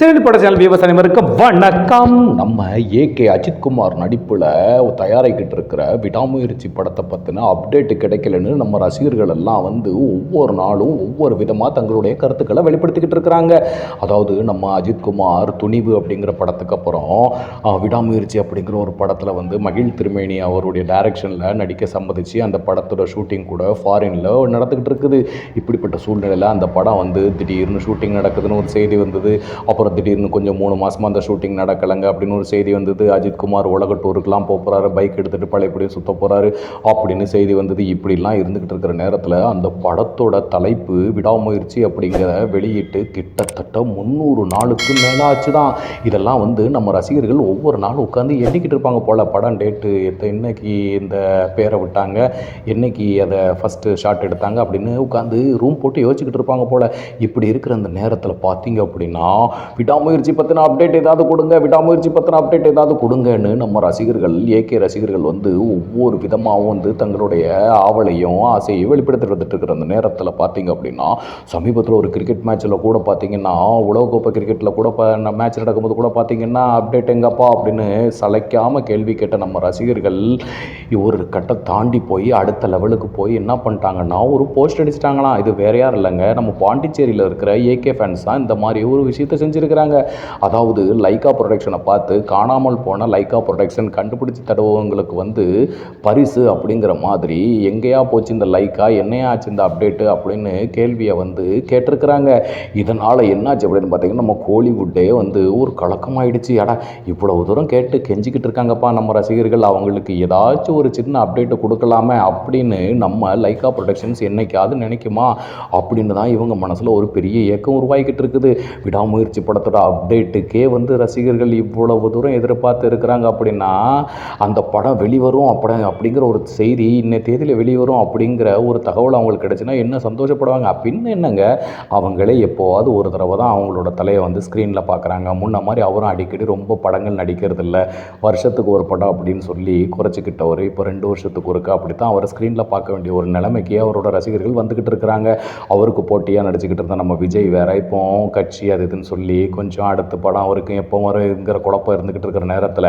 சிறப்பு பட channel viewers அனைவருக்கும் வணக்கம். நம்ம ஏகே அஜித்குமார் நடிப்பில் தயாரிக்கிட்டு இருக்கிற விடாமுயற்சி படத்தை பற்றின அப்டேட் கிடைக்கலன்னு நம்ம ரசிகர்கள் எல்லாம் வந்து ஒவ்வொரு நாளும் ஒவ்வொரு விதமாக தங்களுடைய கருத்துக்களை வெளிப்படுத்திக்கிட்டு இருக்கிறாங்க. அதாவது நம்ம அஜித்குமார் துணிவு அப்படிங்கிற படத்துக்கு அப்புறம் விடாமுயற்சி அப்படிங்கிற ஒரு படத்தில் வந்து மகிழ் திருமேனி அவருடைய டைரக்ஷனில் நடிக்க சம்மதிச்சு அந்த படத்தோட ஷூட்டிங் கூட ஃபாரினில் நடந்துக்கிட்டு இருக்குது. இப்படிப்பட்ட சூழ்நிலையில் அந்த படம் வந்து திடீர்னு ஷூட்டிங் நடக்குதுன்னு ஒரு செய்தி வந்தது. அப்புறம் திடீர்னு கொஞ்சம் மூணு மாதமாக அந்த ஷூட்டிங் நடக்கலைங்க. அப்படின்னு ஒரு செய்தி வந்தது. அஜித் குமார் உலக டூருக்குலாம் போக போகிறாரு பைக் எடுத்துகிட்டு பழையபடியும் சுத்த போகிறாரு அப்படின்னு செய்தி வந்தது. இப்படிலாம் இருந்துக்கிட்டு இருக்கிற நேரத்தில் அந்த படத்தோட தலைப்பு விடாமுயற்சி அப்படிங்கிற வெளியிட்டு கிட்டத்தட்ட முந்நூறு நாளுக்கு மேலே ஆச்சு தான் இதெல்லாம் வந்து நம்ம ரசிகர்கள் ஒவ்வொரு நாளும் உட்காந்து எண்ணிக்கிட்டு இருப்பாங்க போல். படம் டேட்டு என்னைக்கு இந்த பேரை விட்டாங்க என்னைக்கு அதை ஃபஸ்ட்டு ஷாட் எடுத்தாங்க அப்படின்னு உட்காந்து ரூம் போட்டு யோசிச்சுக்கிட்டு இருப்பாங்க போல். இப்படி இருக்கிற அந்த நேரத்தில் பார்த்தீங்க அப்படின்னா விடாமுயற்சி பற்றின அப்டேட் ஏதாவது கொடுங்க விடாமுயற்சி பற்றின அப்டேட் ஏதாவது கொடுங்கன்னு நம்ம ரசிகர்கள் ஏகே ரசிகர்கள் வந்து ஒவ்வொரு விதமாகவும் வந்து தங்களுடைய ஆவலையும் ஆசையும் வெளிப்படுத்திட்டு வந்துட்டு இருக்கிற அந்த நேரத்தில் பார்த்தீங்க அப்படின்னா சமீபத்தில் ஒரு கிரிக்கெட் மேட்ச்சில் கூட பார்த்தீங்கன்னா உலகக்கோப்பை கிரிக்கெட்டில் கூட மேட்ச் நடக்கும்போது கூட பார்த்தீங்கன்னா அப்டேட் எங்கப்பா அப்படின்னு சளைக்காமல் கேள்வி கேட்ட நம்ம ரசிகர்கள் ஒரு கட்டை தாண்டி போய் அடுத்த லெவலுக்கு போய் என்ன பண்ணிட்டாங்கன்னா ஒரு போஸ்ட் அடிச்சிட்டாங்களாம். இது வேற யார் இல்லைங்க. நம்ம பாண்டிச்சேரியில் இருக்கிற ஏகே ஃபேன்ஸ் தான் இந்த மாதிரி ஒரு விஷயத்தை வச்சுருக்கிறாங்க. அதாவது லைக்கா ப்ரொடக்ஷனை பார்த்து காணாமல் போன லைக்கா ப்ரொடக்ஷன் கண்டுபிடிச்சி தடவங்களுக்கு வந்து பரிசு அப்படிங்கிற மாதிரி எங்கேயா போச்சு இந்த லைக்கா என்னையா ஆச்சு இந்த அப்டேட்டு அப்படின்னு கேள்வியை வந்து கேட்டிருக்கிறாங்க. இதனால் என்னாச்சு அப்படின்னு பார்த்தீங்கன்னா நம்ம கோலிவுட்டே வந்து ஒரு கலக்கமாயிடுச்சு அடா இவ்வளவு தூரம் கேட்டு கெஞ்சிக்கிட்டு இருக்காங்கப்பா நம்ம ரசிகர்கள். அவங்களுக்கு ஏதாச்சும் ஒரு சின்ன அப்டேட்டு கொடுக்கலாமே அப்படின்னு நம்ம லைக்கா ப்ரொடக்ஷன்ஸ் என்னைக்காவது நினைக்குமா? அப்படின்னு தான் இவங்க மனசில் ஒரு பெரிய இயக்கம் உருவாகிக்கிட்டு இருக்குது. விடாமுயற்சி படத்தோட அப்டேட்டுக்கே வந்து ரசிகர்கள் இவ்வளவு தூரம் எதிர்பார்த்து இருக்கிறாங்க அப்படின்னா அந்த படம் வெளிவரும் அப்படி அப்படிங்கிற ஒரு செய்தி இன்ன தேதியில் வெளிவரும் அப்படிங்கிற ஒரு தகவல் அவங்களுக்கு கிடைச்சுன்னா என்ன சந்தோஷப்படுவாங்க? அப்படின்னு என்னங்க? அவங்களே எப்போவாவது ஒரு தடவை தான் அவங்களோட தலையை வந்து ஸ்க்ரீனில் பார்க்குறாங்க. முன்ன மாதிரி அவரும் அடிக்கடி ரொம்ப படங்கள் நடிக்கிறது இல்லை. வருஷத்துக்கு ஒரு படம் அப்படின்னு சொல்லி குறைச்சிக்கிட்டவர் இப்போ ரெண்டு வருஷத்துக்கு ஒருக்கா அப்படி தான் அவரை ஸ்க்ரீனில் பார்க்க வேண்டிய ஒரு நிலைமைக்கு அவரோட ரசிகர்கள் வந்துக்கிட்டு இருக்கிறாங்க. அவருக்கு போட்டியாக நடிச்சுக்கிட்டு இருந்த நம்ம விஜய் வேற இப்போ கட்சி அது இதுன்னு சொல்லி கொஞ்சம் அடுத்த படம் வரைக்கும் எப்போ வருங்கிற குழப்பம் இருந்துக்கிட்டு இருக்கிற நேரத்தில்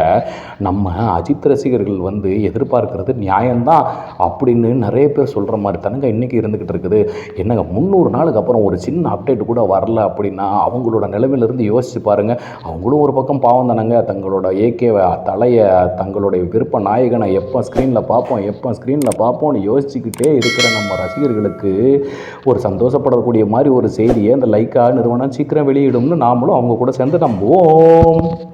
நம்ம அஜித் ரசிகர்கள் வந்து எதிர்பார்க்கறது நியாயம்தான் அப்படின்னு நிறைய பேர் சொல்கிற மாதிரி தானுங்க இன்றைக்கி இருந்துக்கிட்டு இருக்குது. என்னங்க முந்நூறு நாளுக்கு அப்புறம் ஒரு சின்ன அப்டேட் கூட வரல அப்படின்னா அவங்களோட நிலைமையிலிருந்து யோசிச்சு பாருங்கள் அவங்களும் ஒரு பக்கம் பாவம் தானங்க. தங்களோட ஏகேவை தலையை தங்களுடைய விருப்ப நாயகனை எப்போ ஸ்க்ரீனில் பார்ப்போம் எப்போ ஸ்க்ரீனில் பார்ப்போம்னு யோசிச்சுக்கிட்டே இருக்கிற நம்ம ரசிகர்களுக்கு ஒரு சந்தோஷப்படக்கூடிய மாதிரி ஒரு செய்தியை அந்த லைக்கா நிறுவனம் சீக்கிரம் வெளியிடும்னு நாமளும் அவங்க கூட சேர்ந்து நம்புவோம்